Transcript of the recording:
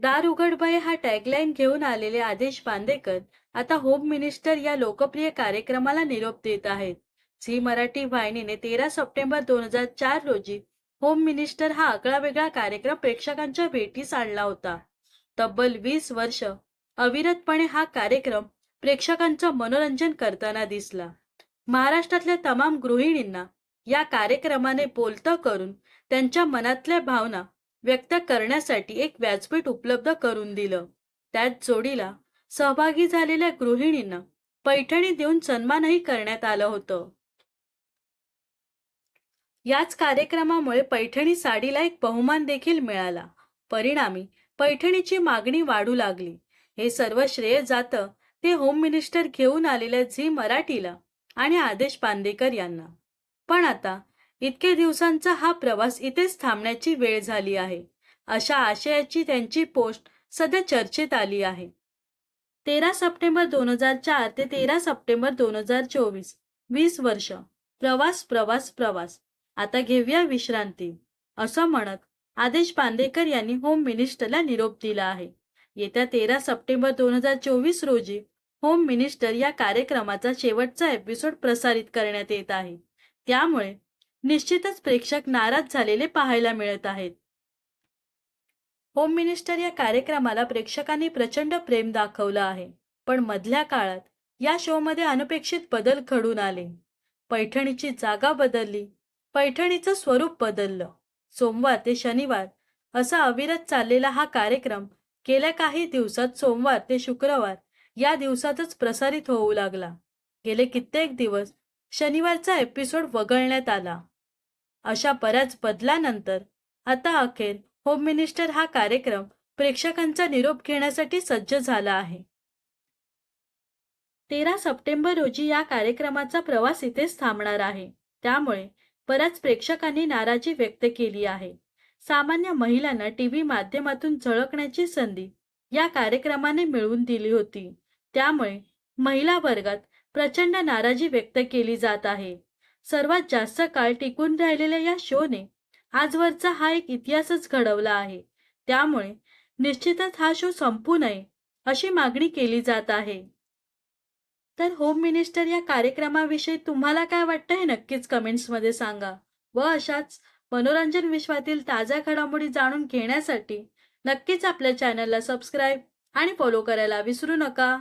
दार उघडबाई हा टॅगलाईन घेऊन आलेले आदेश बांदेकर आता होम मिनिस्टर या लोकप्रिय कार्यक्रमाला निरोप देत आहेत. झी मराठी वाहिनीने तेरा सप्टेंबर दोन हजार चार रोजी होम मिनिस्टर हा आगळा वेगळा कार्यक्रम प्रेक्षकांच्या भेटीस आणला होता. तब्बल वीस वर्ष अविरतपणे हा कार्यक्रम प्रेक्षकांचं मनोरंजन करताना दिसला. महाराष्ट्रातल्या तमाम गृहिणींना या कार्यक्रमाने बोलतं करून त्यांच्या मनातल्या भावना व्यक्त करण्यासाठी एक व्यासपीठ उपलब्ध करून दिलं. त्याच जोडीला सहभागी झालेल्या गृहिणींना पैठणी देऊन सन्मानही करण्यात आलं होतं. याच कार्यक्रमामुळे पैठणी साडीला एक बहुमान देखील मिळाला. परिणामी पैठणीची मागणी वाढू लागली. हे सर्व श्रेय जातं ते होम मिनिस्टर घेऊन आलेल्या झी मराठीला आणि आदेश बांदेकर यांना. पण आता इतके दिवसांचा हा प्रवास इथेच थांबण्याची वेळ झाली आहे. अशा आशयाची त्यांची पोस्ट सध्या चर्चेत आली आहे. तेरा सप्टेंबर दोन हजार चार ते तेरा सप्टेंबर दोन हजार चोवीस. वीस वर्ष. प्रवास प्रवास प्रवास. आता घेऊया विश्रांती. असं म्हणत आदेश बांदेकर यांनी होम मिनिस्टरला निरोप दिला आहे. येत्या तेरा सप्टेंबर दोन हजार चोवीस रोजी होम मिनिस्टर या कार्यक्रमाचा शेवटचा एपिसोड प्रसारित करण्यात येत आहे. त्यामुळे निश्चितच प्रेक्षक नाराज झालेले पाहायला मिळत आहेत. होम मिनिस्टर या कार्यक्रमाला प्रेक्षकांनी प्रचंड प्रेम दाखवलं आहे. पण मधल्या काळात या शोमध्ये अनपेक्षित बदल घडून आले. पैठणीची जागा बदलली. पैठणीचं स्वरूप बदललं. सोमवार ते शनिवार असा अविरत चाललेला हा कार्यक्रम गेल्या काही दिवसात सोमवार ते शुक्रवार या दिवसातच प्रसारित होऊ लागला. गेले कित्येक दिवस शनिवारचा एपिसोड वगळण्यात आला. अशा बऱ्याच बदलानंतर आता अखेर होम मिनिस्टर हा कार्यक्रम प्रेक्षकांचा निरोप घेण्यासाठी सज्ज झाला आहे. तेरा सप्टेंबर रोजी या कार्यक्रमाचा प्रवास इथेच थांबणार आहे. त्यामुळे बऱ्याच प्रेक्षकांनी नाराजी व्यक्त केली आहे. सामान्य महिलांना टीव्ही माध्यमातून झळकण्याची संधी या कार्यक्रमाने मिळवून दिली होती. त्यामुळे महिला वर्गात प्रचंड नाराजी व्यक्त केली जात आहे. सर्वात जास्त काळ टिकून राहिलेल्या या शोने आजवरचा हा एक इतिहासच घडवला आहे. त्यामुळे निश्चितच हा शो संपू नये अशी मागणी केली जात आहे. तर होम मिनिस्टर या कार्यक्रमाविषयी तुम्हाला काय वाटतं हे नक्कीच कमेंट्समध्ये सांगा व अशाच मनोरंजन विश्वातील ताज्या घडामोडी जाणून घेण्यासाठी नक्कीच आपल्या चॅनलला सबस्क्राईब आणि फॉलो करायला विसरू नका.